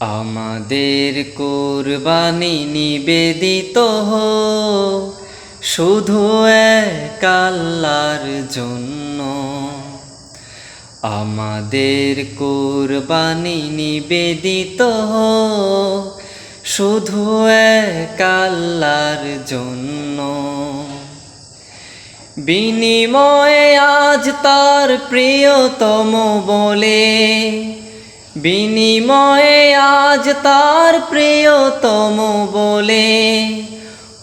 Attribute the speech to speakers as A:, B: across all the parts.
A: আমাদের কোরবানি নিবেদিত শুধু এক জন্য। আমাদের কোরবানি নিবেদিত শুধু এক আল্লাহর জন্য। বিনিময়ে আজ তার প্রিয়তম বলে বিনিময়ে আজ তার প্রিয়তম বলে,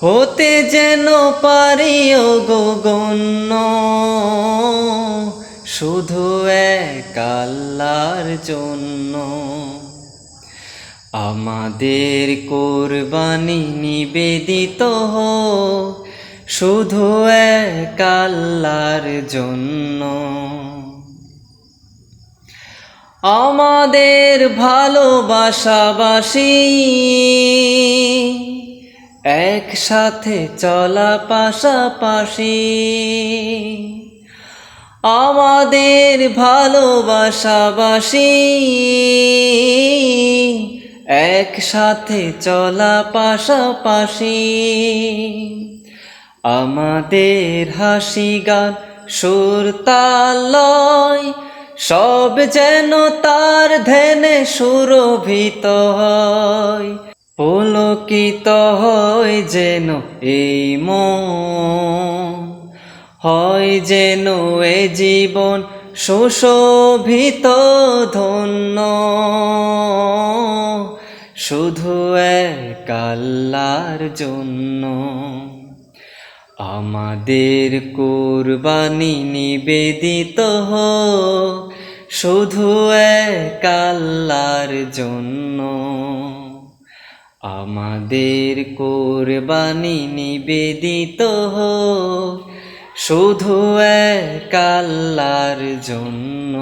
A: হতে যেন পারি গগন্য শুধু এক জন্য। আমাদের কোরবানি নিবেদিত শুধু এক জন্য। আমাদের ভালোবাসাবাসি। একসাথে চলা পাশাপাশি। আমাদের ভালোবাসাবাসি। একসাথে চলা পাশাপাশি। আমাদের হাসি গান সুর তালয় সব যেন তার ধ্যানে সুরভিত হয়। পুলকিত হয় যেন এই হয় যেন এ জীবন সুশোভিত ধন্য। শুধু এক জন্য। আমাদের কোরবানি নিবেদিত শুধু এক আল্লাহর জন্য। আমাদের কোরবানি নিবেদিত শুধু এক আল্লাহর জন্য।